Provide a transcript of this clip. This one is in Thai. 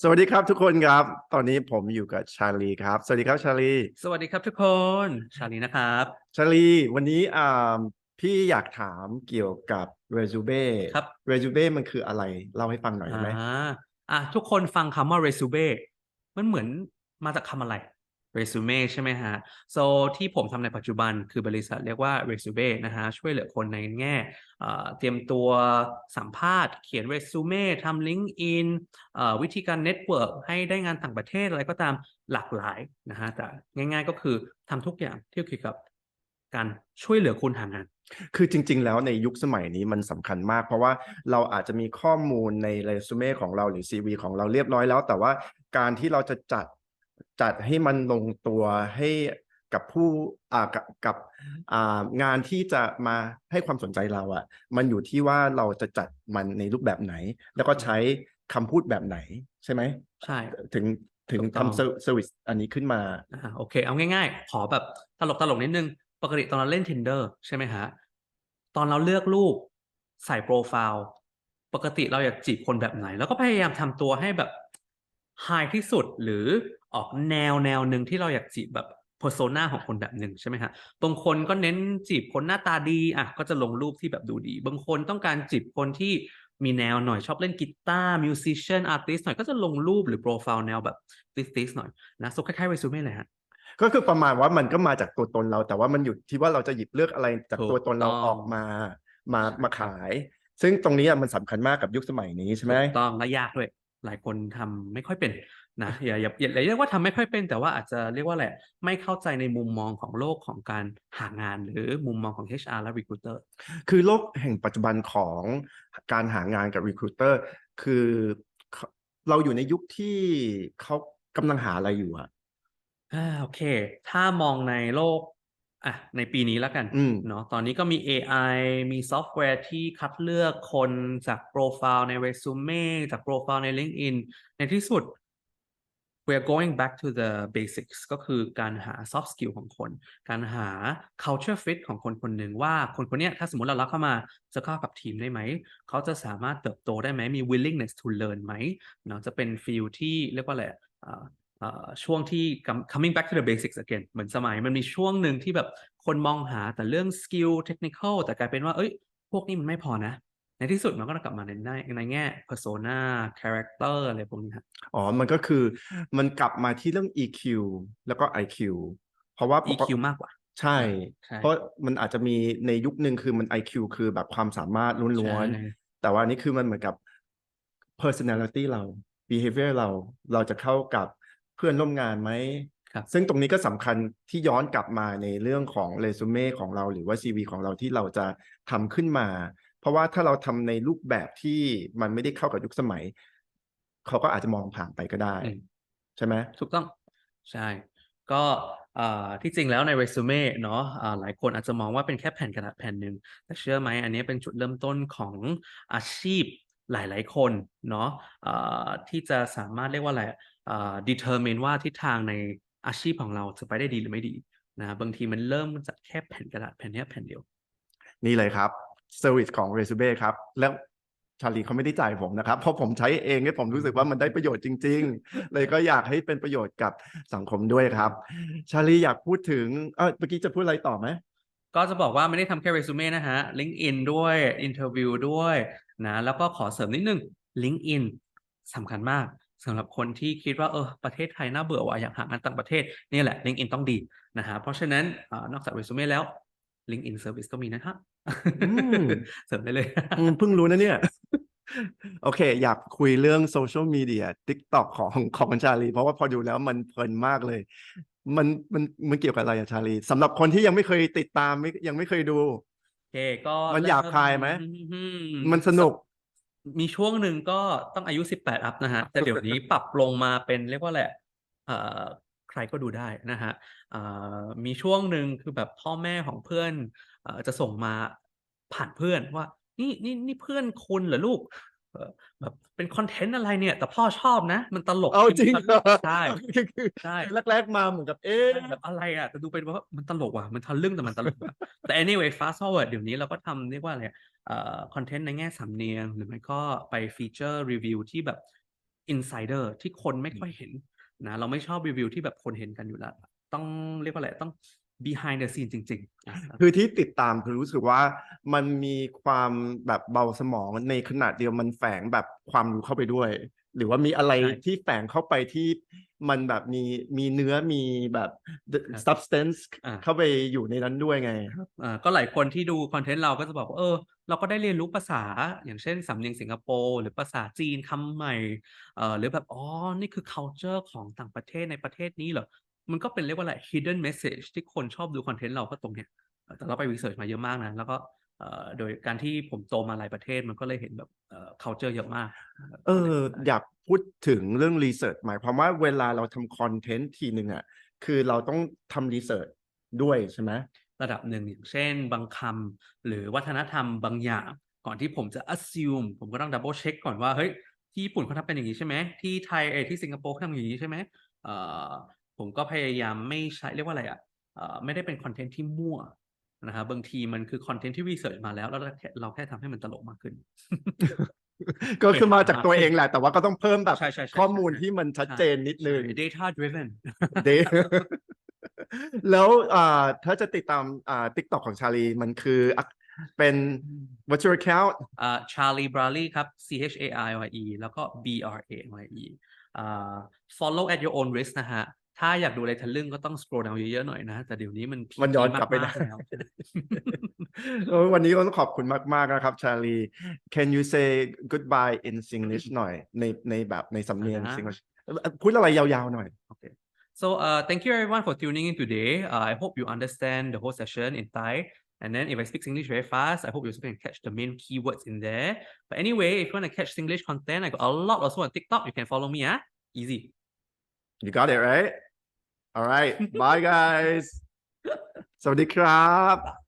สวัสดีครับทุกคนครับ ตอนนี้ผมอยู่กับชาลีครับ สวัสดีครับชาลีสวัสดีครับทุกคน ชาลีนะครับ ชาลีวันนี้อ่าพี่อยากถามเกี่ยวกับเรซูเบ้ครับ เรซูเบ้มันคืออะไร เล่าให้ฟังหน่อยได้ไหมอ่าอะทุกคนฟังคำว่า resume มันเหมือนมาจากคำอะไร resume ใช่ไหมฮะ so ที่ผมทำในปัจจุบันคือบริษัทเรียกว่า resume นะฮะ ช่วยเหลือคนในแง่เตรียมตัวสัมภาษณ์ เขียน resume ทำ LinkedIn เอ่อวิธีการ network ให้ได้งานต่างประเทศอะไรก็ตามหลากหลายนะฮะ แต่ง่ายๆก็คือทำทุกอย่างที่เกี่ยวกับการช่วยเหลือคุณหางาน คือจริง ๆ แล้วในยุคสมัยนี้มันสำคัญมาก เพราะว่าเราอาจจะมีข้อมูลในเรซูเม่ของเราหรือ CV ของเราเรียบร้อยแล้ว แต่ว่าการที่เราจะจัด จัดให้มันลงตัวให้กับผู้อ่ากับกับอ่างานที่จะมาให้ความสนใจเราอะ่ะ มันอยู่ที่ว่าเราจะจัดมันในรูปแบบไหน แล้วก็ใช้คำพูดแบบไหนใช่ไหมใช่ ถึงถึงถูกต้องทำเซอร์วิสอันนี้ขึ้นมาอ่าโอเค เอาง่ายๆ ขอแบบตลกตลกนิดนึง ปกติตอนเราเล่น tinder ใช่ไหมฮะ ตอนเราเลือกรูปใส่โปรไฟล์ปกติเราอยากจีบคนแบบไหน แล้วก็พยายามทำตัวให้แบบไฮที่สุดหรือ ออกแนวแนวหนึ่งที่เราอยากจีบแบบ persona ของคนแบบหนึ่งใช่ไหมฮะบางคนก็เน้นจีบคนหน้าตาดีอะก็จะลงรูปที่แบบดูดี บางคนต้องการจีบคนที่มีแนวหน่อยชอบเล่นกีตาร์มิวสิช i นอาร์ติสหน่อยก็จะลงรูปหรือโปรไฟล์แนวแบบติสติสหน่อยนะ so คล้ายๆ resume เลยฮะก็คือประมาณว่ามันก็มาจากตัวตนเรา แต่ว่ามันอยู่ที่ว่าเราจะหยิบเลือกอะไรจากถูกตัวตนเราต้องออกมามาใช่มาขาย ซึ่งตรงนี้อะมันสำคัญมากกับยุคสมัยนี้ใช่ไหมถูกต้องและยากด้วย หลายคนทำไม่ค่อยเป็น นะอย่าอย่าอย่าอย่าเรียกว่าทำไม่ค่อยเป็น แต่ว่าอาจจะเรียกว่าอะไรไม่เข้าใจในมุมมองของโลกของการหางาน หรือมุมมองของ HR และ recruiter คือโลกแห่งปัจจุบันของการหางานกับ recruiter คือเขาเราอยู่ในยุคที่เขากำลังหาอะไรอยู่อะอ่าโอเค ถ้ามองในโลกอะในปีนี้แล้วกันอืมเนาะตอนนี้ก็มี AI มีซอฟต์แวร์ที่คัดเลือกคนจากโปรไฟล์ในเรซูเม่จากโปรไฟล์ใน LinkedIn ในที่สุด we are going back to the basics ก็คือการหา soft skill ของคน การหา culture fit ของคนคนหนึ่งว่าคนคนนี้ถ้าสมมติเรารับเข้ามาจะเข้ากับทีมได้ไหม เขาจะสามารถเติบโตได้ไหม มี willingness to learn ไหมเนาะจะเป็นฟิลที่เรียกว่าอะไรช่วงที่ com- coming back to the basics again เหมือนสมัยมันมีช่วงหนึ่งที่แบบคนมองหาแต่เรื่อง skill technical แต่กลายเป็นว่า เอ้ย พวกนี้มันไม่พอนะ ในที่สุดมันก็กลับมาในในในแง่ persona character อะไรพวกนี้ครับอ๋อ มันก็คือมันกลับมาที่เรื่อง EQ แล้วก็ IQ เพราะว่าปก EQ มากกว่าใช่ใช่ เพราะมันอาจจะมีในยุคหนึ่งคือมัน IQ คือแบบความสามารถล้วนใช่ๆแต่ว่าอันนี้คือมันเหมือนกับ personality เรา behavior เราเราจะเข้ากับเพื่อนร่วมงานไหมครับซึ่งตรงนี้ก็สำคัญที่ย้อนกลับมาในเรื่องของเรซูเม่ของเราหรือว่า CV ของเราที่เราจะทำขึ้นมา เพราะว่าถ้าเราทำในรูปแบบที่มันไม่ได้เข้ากับยุคสมัย เขาก็อาจจะมองผ่านไปก็ได้อืมใช่ไหมถูกต้อง ใช่ ก็อ่าที่จริงแล้วในเรซูเม่เนาะอ่าหลายคนอาจจะมองว่าเป็นแค่แผ่นกระดาษแผ่นหนึ่งแต่เชื่อไหมอันนี้เป็นจุดเริ่มต้นของอาชีพหลาย ๆ คนเนาะอ่าที่จะสามารถเรียกว่าอะไรอ่า determine ว่าทิศทางในอาชีพของเราจะไปได้ดีหรือไม่ดีนะบางทีมันเริ่มจากแค่แผ่นกระดาษแผ่นเนี้ยแผ่นเดียว นี่เลยครับ เซอร์วิสของ r e s u m e ครับ แล้วชาลีเขาไม่ได้จ่ายผมนะครับ เพราะผมใช้เองเนี่ยผมรู้สึกว่ามันได้ประโยชน์จริง ๆ เลยก็อยากให้เป็นประโยชน์กับสังคมด้วยครับ ชาลีอยากพูดถึงเออเมื่อกี้จะพูดอะไรต่อไหมก็จะบอกว่าไม่ได้ทำแค่เรซูเม่นะฮะ LinkedIn ด้วยอินเทอร์วิวด้วยนะแล้วก็ขอเสริมนิดนึง LinkedIn สำคัญมากสำหรับคนที่คิดว่าเออประเทศไทยน่าเบื่อว่ะอยากหางานต่างประเทศนี่แหละ LinkedIn ต้องดีนะฮะเพราะฉะนั้นอนอกจากเรซูเม่แล้ว LinkedIn Service ก็มีนะฮะ เสริมได้เลยอืมเพิ่งรู้นะเนี่ย โอเค อยากคุยเรื่องโซเชียลมีเดีย TikTok ของของชาลี เพราะว่าพอดูแล้วมันเพลินมากเลย มันมันมันเกี่ยวกับอะไรอะชาลีสำหรับคนที่ยังไม่เคยติดตามไม่ยังไม่เคยดูโอเคก็มันเริ่หยาบคายไหมอืมมันสนุก มีช่วงหนึ่งก็ต้องอายุ18อัพนะฮะ แต่เดี๋ยวนี้ปรับลงมาเป็นเรียกว่าแหละไรเอ่อใครก็ดูได้นะฮะเอ่อมีช่วงหนึ่งคือแบบพ่อแม่ของเพื่อนเอ่อจะส่งมา ผ่านเพื่อนว่า นี่นี่นี่เพื่อนคุณเหรอลูกเอ่อแบบเป็นคอนเทนต์อะไรเนี่ย แต่พ่อชอบนะ มันตลกเอาจริงเหรอใช่คือคือใช่แรกๆมาเหมือนกับเอ๊ะใช่แบบอะไรอะแต่ดูเป็นว่ามันตลกว่ะมันทะลึ่งแต่มันตลกว่ะแต่ anyway fast forward เดี๋ยวนี้เราก็ทำเรียกว่าอะไรเอ่อคอนเทนต์ในแง่สำเนียง หรือไม่ก็ไปฟีเจอร์รีวิวที่แบบ insider ที่คนไม่ค่อยเห็นนะเราไม่ชอบรีวิวที่แบบคนเห็นกันอยู่แล้ว ต้องเรียกว่าอะไรต้อง behind the scene จริงๆอะคือที่ติดตามคือรู้สึกว่ามันมีความแบบเบาสมองในขณะเดียวมันแฝงแบบความรู้เข้าไปด้วย หรือว่ามีอะไรใช่ที่แฝงเข้าไปที่มันแบบมีมีเนื้อมีแบบ the ครับ substance อ่าเข้าไปอยู่ในนั้นด้วยไงครับอ่าก็หลายคนที่ดูคอนเทนต์เราก็จะบอกว่าเออ เราก็ได้เรียนรู้ภาษาอย่างเช่นสำเนียงสิงคโปร์หรือภาษาจีนคำใหม่เอ่อหรือแบบอ๋อนี่คือ culture ของต่างประเทศในประเทศนี้เหรอ มันก็เป็นเรียกว่าอะไร hidden message ที่คนชอบดูคอนเทนต์เราก็ตรงเนี้ยเอ่อแต่เราไป research มาเยอะมากนะ แล้วก็เอ่อโดยการที่ผมโตมาหลายประเทศมันก็เลยเห็นแบบเอ่อ culture เยอะมาก เออ อยากพูดถึงเรื่องรีเสิร์ชหมายความว่าเวลาเราทำคอนเทนต์ทีหนึ่งอะ คือเราต้องทำรีเสิร์ชด้วยใช่ไหมระดับหนึ่งอย่างเช่นบางคำหรือวัฒนธรรมบางอย่าง ก่อนที่ผมจะ assume ผมก็ต้อง double check ก่อนว่า เฮ้ย ที่ญี่ปุ่นเขาทำเป็นอย่างนี้ใช่ไหมที่ไทยเอยที่สิงคโปร์เขาทำอย่างนี้ใช่ไหมเอ่อ ผมก็พยายามไม่ใช้เรียกว่าอะไรอะเอ่อไม่ได้เป็นคอนเทนต์ที่มั่วนะครับบางทีมันคือคอนเทนต์ที่ research มาแล้วแล้วเราแค่เราแค่ทำให้มันตลกมากขึ้น ก็คือมาจากตัวเองแหละ แต่ว่าก็ต้องเพิ่มแบบใช่ใช่ใช่ข้อมูลใช่ที่มันชัดเจนนิดนึงใช่ data driven เดแล้วอ่าถ้าจะติดตามอ่า TikTok ของชาลีมันคืออะเป็น what's your account อ่า Charlie Bradley ครับ C H A R Y E แล้วก็ B R A Y E อ่า follow at your own risk นะฮะ ถ้าอยากดูอะไรทะลึ่งก็ต้อง scroll down เยอะๆหน่อยนะ แต่เดี๋ยวนี้มันมันย้อน PG กลับไปได้มากๆแล้วเออวันนี้ก็ต้องขอบคุณมากๆนะครับ ชาลี Can you say goodbye in Singlish หน่อยในในแบบในสำเนียงอ่าฮะ Singlish พูดอะไรยาวๆหน่อย Okay. So uh, thank you everyone for tuning in today. Uh, I hope you understand the whole session in Thai. And then if I speak English very fast, I hope you also can catch the main keywords in there. But anyway, if you want to catch English content, I got a lot also on TikTok. You can follow me, ah. Easy. You got it right All right Bye guys สวัสดีครับ